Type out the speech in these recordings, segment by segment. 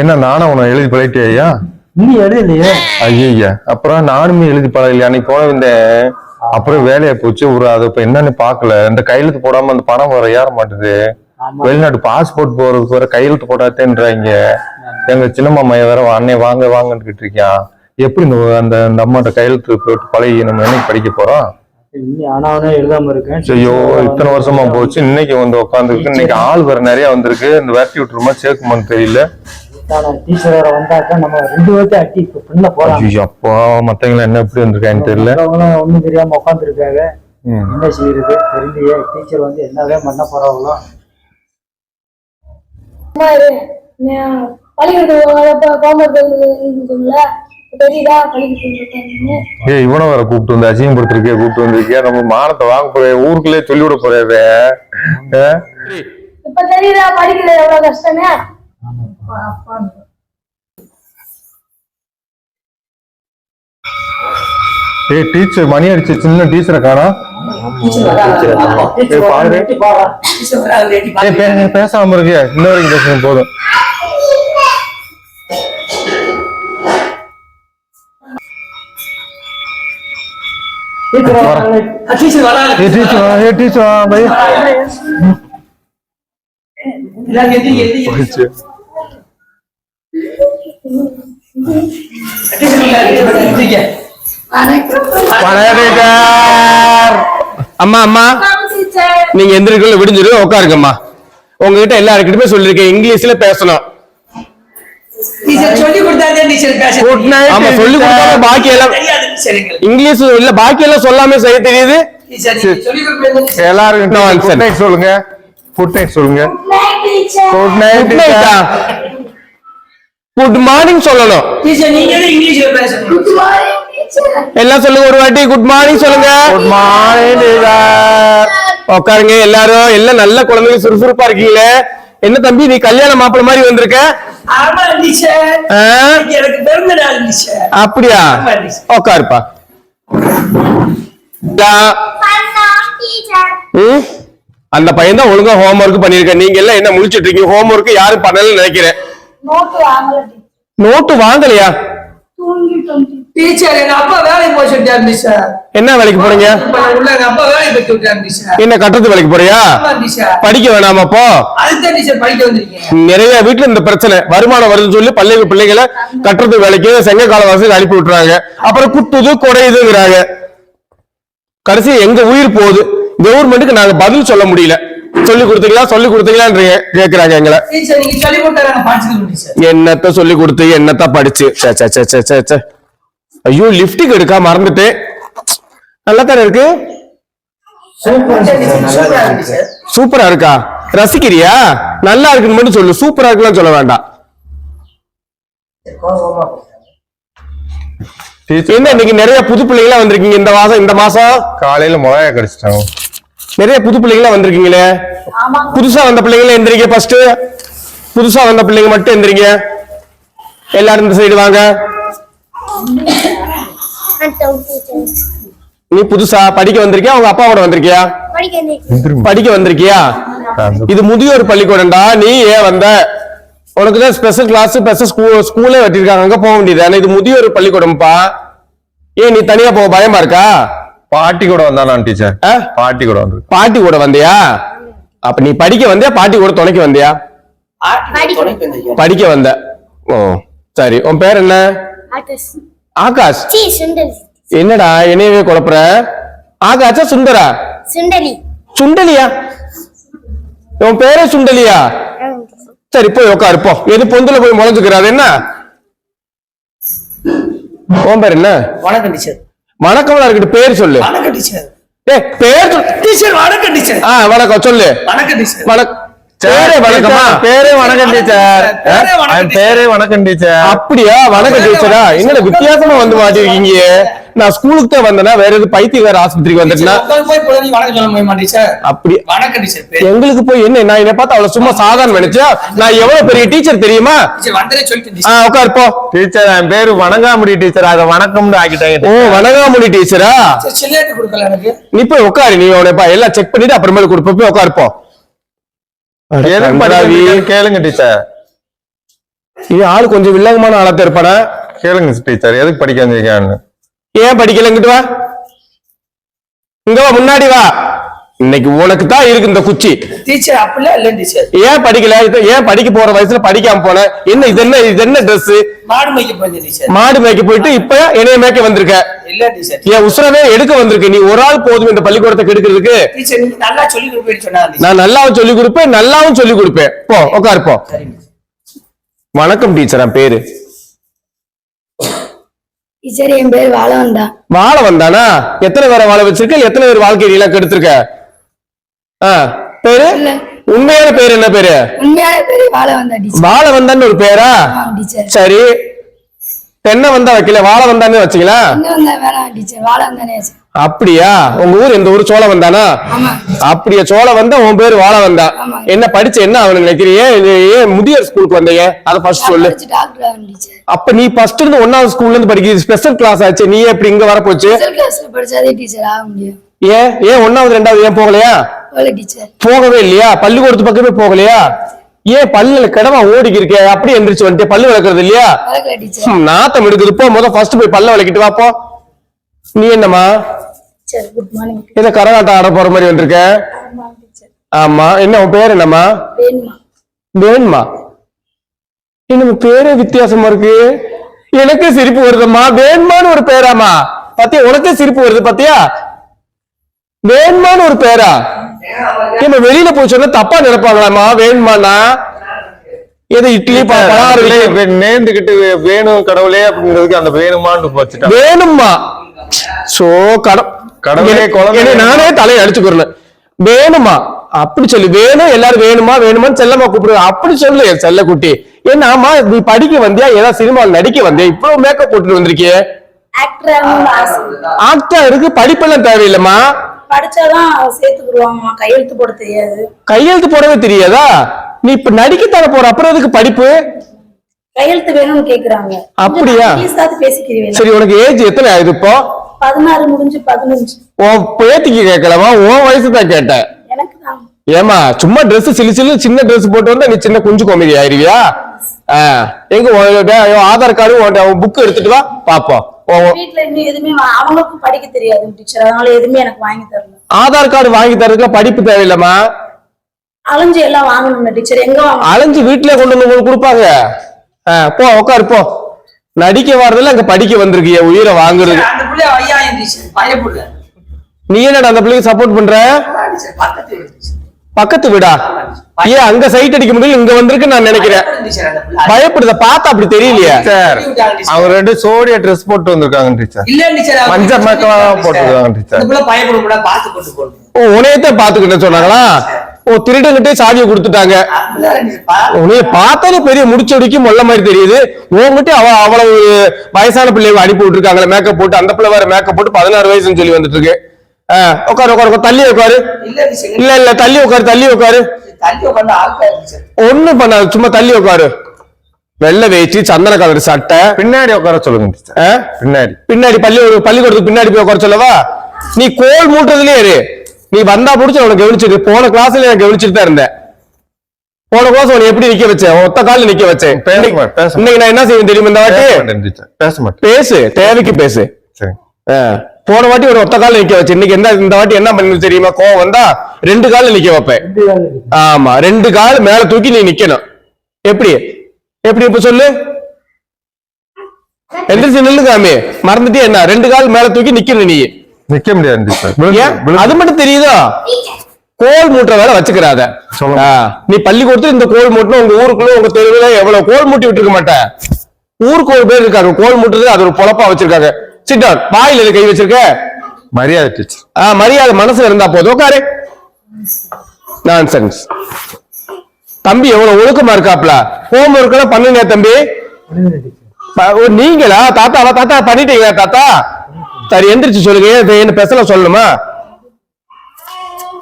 என்ன நானும் உன எழுதி பழகிட்டியா இன்னும் எழுதலையே. ஐயா அப்புறம் நானுமே எழுதி பழகல அன்னைக்கு போன வந்தேன் அப்புறம் வேலையா போச்சு ஒரு அது இப்ப என்னன்னு பாக்கல இந்த கையெழுத்து போடாம அந்த பணம் வர ஏற மாட்டுது. வெளிநாட்டு பாஸ்போர்ட் போறதுக்கு வேற கையெழுத்து போடாதேன்றாங்க. எங்க சின்ன மாமா வேற அண்ணே வாங்க வாங்கன்னு இருக்கான் எப்படி இந்த அந்த அந்த அம்மாட்ட கையெழுத்து போட்டு பழகி நம்ம என்னைக்கு படிக்க போறோம்? ஐயோ இத்தனை வருஷமா போச்சு. இன்னைக்கு வந்து உட்காந்துருக்கு. இன்னைக்கு ஆள் வேற நிறைய வந்திருக்கு. இந்த விரட்டி விட்டுருமா சேர்க்குமான்னு தெரியல. டீச்சர் வேற வந்தாக்கா நம்ம ரெண்டு பேர்த்து அட்டி இப்ப பண்ண போறாங்க ஐயோ அப்பா மத்தவங்க என்ன எப்படி வந்திருக்கான்னு தெரியல. ஒண்ணும் தெரியாம உட்காந்துருக்காங்க. என்ன செய்யறது? தெரியலையே. டீச்சர் வந்து என்னதான் பண்ண போறாங்களோ? ஏய் இவனை வேற கூப்பிட்டு வந்து அசிங்கப்படுத்திருக்கே கூப்பிட்டு வந்திருக்கியா நம்ம மானத்தை வாங்க போற ஊருக்குள்ளே சொல்லி விட போறாரு இப்ப தெரியுதா? படிக்கிறது எவ்வளவு கஷ்டமே. ஏய் டீச்சர் மணி அடிச்சு சின்ன டீச்சரை பே- பேசாம இருக்கு இன்ன வரைக்கும் பேசுங்க போதும் டீச்சர் வா, ஏய் டீச்சர் வா, பை. எல்லாரும் எந்திரிங்க, எந்திரிங்க. போயிடுச்சு. டீச்சர் வராங்க, எந்திரிங்க. வணக்கம் டீச்சர். அம்மா அம்மா. நீங்க எந்திரிக்கல விடிஞ்சிரு உட்காருங்கம்மா உங்ககிட்ட எல்லாருக்கிட்டுமே சொல்லிருக்கேன் இங்கிலீஷ்ல பேசணும். இங்கிலீஷ் இல்ல பாக்கி எல்லாம் சொல்லாம செய்ய தெரியுது. எல்லாரும் சொல்லுங்க. குட் நைட் சொல்லுங்க. குட் நைட் குட் மார்னிங் சொல்லணும். டீச்சர் நீங்க தான் இங்கிலீஷ்ல பேசணும். எல்லாம் சொல்லுங்க ஒரு வாட்டி. குட் மார்னிங் சொல்லுங்க. குட் மார்னிங் உட்காருங்க எல்லாரும். எல்லாம் நல்ல குழந்தைங்க சுறுசுறுப்பா இருக்கீங்களே. என்ன தம்பி நீ கல்யாண மாப்பிள்ள மாதிரி வந்திருக்க? அப்படியா. உட்காருப்பா? அந்த பையன் தான் ஒழுங்கா ஹோம்ஒர்க் பண்ணிருக்க நீங்க எல்லாம் என்ன முழிச்சிட்டு இருக்கீங்க? ஹோம்ஒர்க் யாரும் பண்ணலன்னு நினைக்கிறேன். நோட்டு வாங்கல நோட்டு வாங்கலையா? தூங்கிட்டோம் டீச்சர் எங்க அப்பா வேலைக்கு போய் சொல்லிட்டாரு டீச்சர் என்ன வேலைக்கு போறீங்க? இப்ப நான் உள்ள எங்க அப்பா வேலைக்கு போய் விட்டாரு டீச்சர் என்ன கட்டத்து வேலைக்கு போறியா? படிக்க வேணாமா அப்போ அதுதான் டீச்சர் படிக்க வந்திருக்கீங்க நிறைய வீட்டுல இந்த பிரச்சனை. வருமானம் வருதுன்னு சொல்லி பள்ளி பிள்ளைகளை கட்டுறது வேலைக்கு செங்க கால வசதி அனுப்பி விட்டுறாங்க. அப்புறம் குத்துது குறையுதுங்கிறாங்க கடைசி எங்க உயிர் போகுது? கவர்மெண்ட்டுக்கு நாங்க பதில் சொல்ல முடியல. சொல்லி கொடுத்தீங்களா? சொல்லி கொடுத்தீங்களான்றீங்க? கேக்குறாங்க எங்களை. என்னத்த சொல்லி கொடுத்து என்னத்த படிச்சு? ச்சே, ச்சே, ச்சே, ச்சே, ச்சே, ச்சே. ஐயோ லிப்டிக் எடுக்கா மறந்துட்டேன். நல்லா தானே இருக்கு சூப்பரா இருக்கு டீச்சர் சூப்பரா இருக்கா? ரசிக்கிறியா? நல்லா இருக்குன்னு மட்டும் சொல்லு. சூப்பரா இருக்குன்னு சொல்ல வேண்டாம். டீச்சர் என்ன இன்னைக்கு நிறைய புது பிள்ளைங்களா வந்திருக்கீங்க இந்த மாசம் இந்த மாசம்? காலையில மிளகாய் கடிச்சிட்டாங்க நிறைய புது பிள்ளைங்களா வந்திருக்கீங்களே? புதுசா வந்த பிள்ளைங்கள எந்திரிங்க ஃபர்ஸ்ட் புதுசா வந்த பிள்ளைங்க மட்டும் எந்திரிங்க. எல்லாரும் இந்த சைடு வாங்க. நீ புதுசா படிக்க வந்திருக்கியா? உங்க அப்பாவோட வந்திருக்கியா? படிக்க படிக்க வந்திருக்கியா? இது முதியோர் பள்ளிக்கூடம்டா. நீ ஏன் வந்த? உனக்கு தான் ஸ்பெஷல் கிளாஸ் ஸ்பெஷல் ஸ்கூல் ஸ்கூலே வச்சிருக்காங்க அங்க போக வேண்டியது ஆனா இது முதியோர் பள்ளிக்கூடம்ப்பா. ஏன் நீ தனியா போக பயமா இருக்கா? பாட்டி கூட வந்தானா டீச்சர்? பாட்டி கூட வந்து. பாட்டி கூட வந்தியா? அப்ப நீ படிக்க வந்தியா? பாட்டி கூட துணைக்கு வந்தியா? படிக்க வந்த. ஓ சரி. உன் பேர் என்ன? ஆகாஷ். என்னடா என்னையவே குழப்புற? ஆகாஷா சுந்தரா? சுண்டலி. சுண்டலியா? உன் பேரே சுண்டலியா? சரி போய் உட்காரு போ. எது பொந்துல போய் முளைஞ்சுக்கிற அது என்ன? உன் பேர் என்ன? வணக்கம் டீச்சர். வணக்கம்லாம் இருக்கட்டும் பேர் சொல்லு. வணக்கம் டீச்சர் ஏய் பேர் சொல்லு டீச்சர் வணக்கம் டீச்சர் ஆ வணக்கம் சொல்லு. வணக்கம் டீச்சர் வணக்கம் பேரே வணக்கமா? பேரே வணக்கம் டீச்சர் பேரே வணக்கம் பேரே வணக்கம் டீச்சர் அப்படியா? வணக்கம் டீச்சரா என்ன வித்தியாசமா வந்து மாட்டிருக்கீங்க? நான் ஸ்கூலுக்கு தான் வந்தேனா வேற எது பைத்தியக்கார ஆஸ்பத்திரிக்கு வந்துட்டேனா? உங்களுக்கு போய் போய் நீ வணக்கம் சொல்ல முடியுமா டீச்சர்? அப்படி எங்களுக்கு போய் என்ன நான் என்ன பார்த்தா அவ்வளவு சும்மா சாதாரண நினைச்சா நான் எவ்வளவு பெரிய டீச்சர் தெரியுமா? உட்கார் போ. டீச்சர் என் பேரு வணங்காமுடி டீச்சர். அதை வணக்கம்னு ஆக்கிட்டாங்க ஓ வணங்காமுடி டீச்சரா? நீ போய் உட்காரு நீ உனப்பா எல்லாம் செக் பண்ணிட்டு அப்புறமேல கொடுப்ப போய் உட்காரு போ. எதுக்கு கன்றாவி. படிக்கிறீங்கன்னு கேளுங்க டீச்சர். இது ஆளு கொஞ்சம் வில்லங்கமான ஆளா இருப்பானா கேளுங்க டீச்சர். எதுக்கு படிக்க வந்திருக்கான்னு ஏன் படிக்கல இங்கிட்டு வா? இங்க வா முன்னாடி வா. இன்னைக்கு உனக்கு தான் இருக்கு இந்த குச்சி. டீச்சர் அப்படிலாம் இல்ல டீச்சர் ஏன் படிக்கல? ஏன் படிக்க போற வயசுல படிக்காம போன? என்ன இது என்ன இது என்ன Dress? மாடு மேய்க்க போயிருந்தேன் டீச்சர் மாடு மேய்க்க போயிட்டு இப்ப என்னைய மேய்க்க வந்திருக்க? இல்ல டீச்சர் என் உசுரவே எடுக்க வந்திருக்கு. நீ ஒரு ஆள் போதும் இந்த பள்ளிக்கூடத்தை கெடுக்கிறதுக்கு. டீச்சர் நீங்க நல்லா சொல்லி கொடுப்பேன்னு சொன்னாங்க நான் நல்லாவும் சொல்லி கொடுப்பேன் நல்லாவும் சொல்லி கொடுப்பேன். போ உட்காரு போ. சரிங்க வணக்கம் டீச்சர் என் பேரு. டீச்சர் என் பேர் வாழவன் தான் வாழ வந்தானா? எத்தனை பேரை வாழ வச்சிருக்க? எத்தனை பேர் வாழ்க்கை நீலாம் கெடுத்திருக்க? ஆ பேரு. உண்மையான பேர் என்ன பேரு? உண்மையான பேர் தான் டீச்சர். வாழ வந்தான்னு ஒரு பேரா? சரி. தென்னை வந்தா வைக்கல வாழ வந்தானே வச்சீங்களா? எங்க வந்தா அப்படியா? உங்க ஊர் எந்த ஊர்? சோழ வந்தானா? அப்படியா சோழ வந்தா உன் பேர் வாழ வந்தா. என்ன படிச்சு என்ன அவனு நினைக்கிறியே ஏன் முதியோர் ஸ்கூலுக்கு வந்தீங்க? அதை ஃபர்ஸ்ட் சொல்லு. அப்ப நீ ஃபர்ஸ்ட் இருந்து ஒன்னாவது ஸ்கூல்ல இருந்து படிக்கிறது ஸ்பெஷல் கிளாஸ் ஆச்சு. நீ எப்படி இங்க வர போச்சு ஏன்? ஏன் ஒன்னாவது ரெண்டாவது ஏன் போகலையா? போகவே இல்லையா? பள்ளிக்கூடத்து பக்கமே போகலையா? ஏன் பல்லுல கிடமா ஓடிக்கி இருக்கே? அப்படி எந்திரிச்சு வந்துட்டு பல்லு விளக்குறது இல்லையா? நாத்தம் எடுக்குது. போ முத ஃபர்ஸ்ட் போய் பல்ல விளக்கிட்டு வா போ. நீ என்னம்மா? டீச்சர் குட் மார்னிங் ஏதோ கரகாட்டம் ஆட போற மாதிரி வந்திருக்க? ஆமா டீச்சர் ஆமா. என்ன உன் பேர் என்னம்மா? வேணுமா. வேணுமா. என்ன பேரே வித்தியாசமா இருக்கு? எனக்கே சிரிப்பு வருதும்மா. வேணுமான்னு ஒரு பேராமா பாத்தியா உனக்கே சிரிப்பு வருது பாத்தியா? வேணுமான்னு ஒரு பேரா? நம்ம வெளியில போய் சொன்னா தப்பா நினைப்பாங்களாமா வேணுமானா ஏதோ இட்லி ப- பலகாரம் அதுலயே இருக்கு. வே- நேர்ந்துகிட்டு வேணும் கடவுளே அப்படிங்கிறதுக்கு அந்த வேணுமான்னு வச்சுட்டான் வேணுமா சோ கட கடவுளே நானே தலையை அடிச்சுக்கிறேன் வேணுமா? அப்படி சொல்லு. வேணும் எல்லாரும் வேணுமா? வேணுமான்னு செல்லமா கூப்பிடு அப்படி சொல்லு என் செல்ல குட்டி. என்ன ஆமா நீ படிக்க வந்தியா? ஏதாவது சினிமாவில் நடிக்க வந்தியா? இவ்வளவு மேக்கப் போட்டுட்டு வந்திருக்கியே. ஆக்டா இருக்கு. படிப்பெல்லாம் தேவையில்லைம்மா. படிச்சாதான் சேர்த்துக்குருவாங்கம்மா கையெழுத்து போட தெரியாது. கையெழுத்து போடவே தெரியாதா? நீ இப்ப நடிக்கத்தானே போற? அப்புறம் எதுக்கு படிப்பு? கையெழுத்து வேணும்னு கேக்குறாங்க. அப்படியா? சரி உனக்கு ஏஜ் எத்தனை ஆகுது இப்போ? பதினாறு முடிஞ்சு பதினஞ்சு. உன் பேத்திக்கு கேட்கலமா உன் வயசு தான் கேட்டேன். ஏமா சும்மா Dress சிலு சிலு சின்ன Dress போட்டு வந்தா நீ சின்ன குஞ்சு கோமதி ஆயிருவியா? எங்க ஆதார் கார்டு புக் எடுத்துட்டு வா பாப்போம். உன் வீட்ல இன்னும் எதுவுமே வா- அவங்களுக்கும் படிக்க தெரியாது டீச்சர் அதனால எதுவுமே எனக்கு வாங்கி தரல. ஆதார் கார்டு வாங்கி தரதுக்கு படிப்பு தேவையில்லைம்மா. அலைஞ்சு எல்லாம் வாங்கணும் டீச்சர் எங்க அலைஞ்சு வீட்டுல கொண்டு வந்து உங்களுக்கு கொடுப்பாங்க. போ உட்காரு போ. நடிக்க வர்றதுல அங்க படிக்க வந்திருக்கிய உயிரை வாங்குறது. நீ என்னடா அந்த பிள்ளைக்கு சப்போர்ட் பண்ற? பக்கத்து வீடு ஏன் அங்க சைட் அடிக்க முடியல இங்க வந்திருக்கு நான் நினைக்கிறேன். பயப்படுத? பார்த்தா அப்படி தெரியலையே. டீச்சர் அவங்க ரெண்டு சோடியா ட்ரெஸ் போட்டு வந்திருக்காங்க டீச்சர் இல்ல டீச்சர் மஞ்சள் மக்களா போட்டிருக்காங்க டீச்சர். டீச்சர். இந்த பிள்ளை பயப்பட கூட போகணும். ஓ உனையத்தான் பாத்துக்கிட்டே சொன்னாங்களா? ஓ திருடன்கிட்டே சாவியை கொடுத்துட்டாங்க. உன்னைய பார்த்தாலும் பெரிய முடிச்சடிக்கு மொல்ல மாதிரி தெரியுது. உங்ககிட்ட அவ அவ்வளவு வயசான பிள்ளைய அனுப்பி விட்டுருக்காங்களே மேக்கப் போட்டு. அந்த பிள்ளை வேற மேக்கப் போட்டு பதினாறு வயசுன்னு சொல்லி வந்துட்டு இருக்கு உட்காரு உட்காரு தள்ளி உட்காரு. இல்ல இல்ல தள்ளி உட்காரு தள்ளி உட்காரு. ஒண்ணும் பண்ணாது சும்மா தள்ளி உட்காரு. வெள்ளை வேட்டி சந்தன கலர் சட்டை. பின்னாடி உட்கார சொல்லுங்க பின்னாடி. பின்னாடி பள்ளி பள்ளிக்கூடத்துக்கு பின்னாடி போய் உட்கார சொல்லவா? நீ கோல் மூட்டுறதுலயே நீ வந்தா புடிச்சு உனக்கு கவனிச்சிட்டு போன கிளாஸ்ல நான் கவனிச்சுட்டு தான் இருந்தேன். போன கிளாஸ் உன்னை எப்படி நிக்க வச்சேன்? ஒத்த கால்ல நிக்க வச்சேன். பேச இன்னைக்கு நான் என்ன செய்வேன் தெரியுமா இந்த வாட்டி? பேச தேவைக்கு பேசு. போன வாட்டி ஒரு ஒத்த கால்ல நிக்க வச்சேன். இன்னைக்கு என்ன இந்த வாட்டி என்ன பண்ணு தெரியுமா? கோவம் வந்தா ரெண்டு கால்ல நிக்க வைப்பேன். ஆமா ரெண்டு கால் மேல தூக்கி நீ நிக்கணும். எப்படி? எப்படி இப்ப சொல்லு? எந்திரிச்சு நில்லு காமி மறந்துட்டே என்ன? ரெண்டு கால் மேல தூக்கி நிக்கணும் நீ. நிக்க முடியாது அது மட்டும் தெரியுதா? கோல் மூட்டுற வேலை வச்சுக்கிறாத. நீ பள்ளிக்கூடத்துல இந்த கோல் மூட்டணும் உங்க ஊருக்குள்ள உங்க தெருவுல எவ்வளவு கோல் மூட்டி விட்டுருக்க மாட்டேன் ஊருக்கு ஒரு பேர் இருக்காங்க. கோல் மூட்டுறது அது ஒரு பொழப்பா வச்சிருக்காங்க. சிட் டவுன் வாயில எது கை வச்சிருக்க? மரியாதை டீச்சர். ஆ, மரியாதை மனசுல இருந்தா போதும். உட்காரு. நான்சென்ஸ் தம்பி எவ்வளவு ஒழுக்கமா இருக்காப்ல? ஹோம் ஒர்க் எல்லாம் பண்ணுங்க தம்பி. நீங்களா? தாத்தாவா? தாத்தா பண்ணிட்டீங்களா தாத்தா? சரி எந்திரிச்சு சொல்லுங்க. ஏன் என்ன பெசல சொல்லணுமா?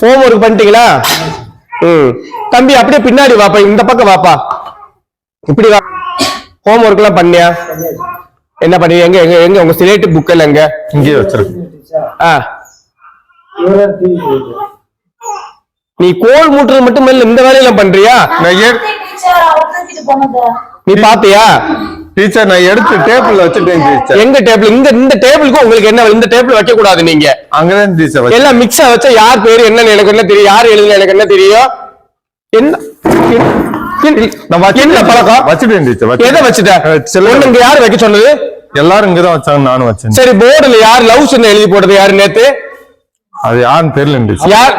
ஹோம் ஒர்க் பண்ணிட்டீங்களா? ம். தம்பி அப்படியே பின்னாடி வாப்பா. இந்த பக்கம் வாப்பா. இப்படி வா. ஹோம் ஒர்க் எல்லாம் பண்ணியா? என்ன பண்ணி? எங்க எங்க எங்க? உங்க சிலேட்டு புக் எல்லாம் எங்க? ஆ. நீ கோல் மூட்டுறது மட்டும் இல்ல இந்த வேலையெல்லாம் பண்றியா? நீ பாத்தியா? டீச்சர் நான் எடுத்து டேபிள்ல வச்சுட்டேன் டீச்சர் எங்க டேபிள் இந்த இந்த டேபிளுக்கு உங்களுக்கு என்ன இந்த டேபிள் வைக்க கூடாது நீங்க. அங்கதான் டீச்சர் எல்லாம் மிக்ஸா வச்சா யார் பேரு என்னன்னு எனக்கு என்ன தெரியும்? யார் எழுதுன எனக்கு என்ன தெரியும்? என்ன? என்ன- பழக்கம்? வச்சுட்டேன் டீச்சர் எதை வச்சுட்ட? செல்ல ஒண்ணு இங்க யார் வைக்க சொன்னது? எல்லாரும் இங்கதான் வச்சாங்க நானும் வச்சேன். சரி போர்டுல யார் லவ்ஸ் எழுதி போட்டது யாரு நேத்து? அது யாருன்னு தெரியல டீச்சர் யார்?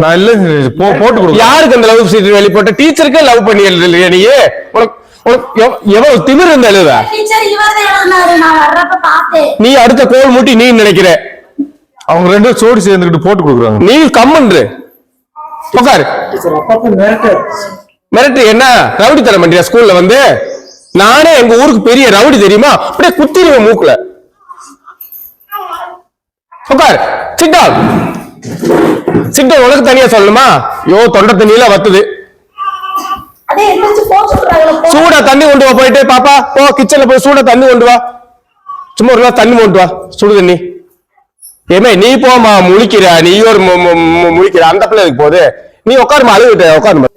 நான் இல்ல போட்டு கொடுக்க யாருக்கு அந்த லவ் சீட் வெளி போட்ட? டீச்சருக்கே லவ் பண்ணி எழுதலையா நீ உனக்கு எவ்வளவு திமிர் இருந்த எழுத நீ அடுத்த கோல் மூட்டி நீ நினைக்கிற. அவங்க ரெண்டு பேரும் சோடி சேர்ந்துக்கிட்டு போட்டு கொடுக்குறாங்க. நீ கம்மன்று. உட்காரு மிரட்டு. என்ன? ரவுடி தரம் பண்றியா ஸ்கூல்ல வந்து? நானே எங்க ஊருக்கு பெரிய ரவுடி தெரியுமா? அப்படியே குத்திடுவேன் மூக்குல. உட்கார் சிட் டவுன் சிட் டவுன் உனக்கு தனியா சொல்லணுமா? யோ தொண்டை தண்ணியில வத்துது அதே எந்திரிச்சு போக சொல்றாங்களே போ. சூடா தண்ணி கொண்டு வா போயிட்டு பாப்பா போ கிச்சன்ல போய் சூடா தண்ணி கொண்டு வா. சும்மா ஒரு தண்ணி கொண்டு வா சுடு தண்ணி. ஏமே நீ போமா முழிக்கிற நீ ஒரு முழிக்கிற அந்த பிள்ளை போகுது? நீ உட்காருமா அழுவிட்ட உட்காருமா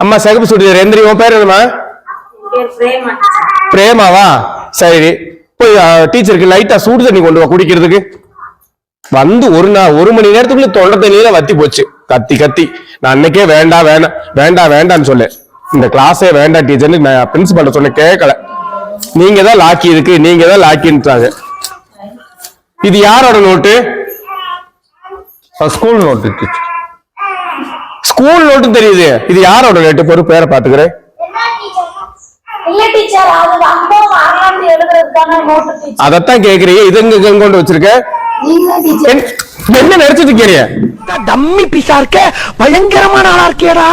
அம்மா சிகப்பு சுடு எந்திரி உன் பேர் என்னமா பிரேமாவா? சரி. போய் டீச்சருக்கு லைட்டா சூடு தண்ணி கொண்டு வா குடிக்கிறதுக்கு. வந்து ஒரு நாள் ஒரு மணி நேரத்துக்குள்ள தொண்டை தண்ணியில வத்தி போச்சு. கத்தி கத்தி. நான் அன்னைக்கே வேண்டாம் வேணாம் வேண்டாம் வேண்டாம்னு சொல்லேன் இந்த கிளாஸே வேண்டாம் டீச்சர்னு நான் பிரின்சிபல்ட்ட சொன்ன கேட்கல. நீங்க தான் லாக்கி இருக்கு நீங்க தான் லாக்கின்றாங்க இது யாரோட note school note teacher school note தெரியுது. இது யாரோட நோட்டு பொறு பேரை பாத்துக்கிறேன் அதைத்தான் கேக்குறீங்க இது எங்க எங்க கொண்டு வச்சிருக்க? என்ன நினைச்சிட்டு இருக்கீங்க? டம்மி பிசா இருக்க. பயங்கரமான ஆளா இருக்கேடா.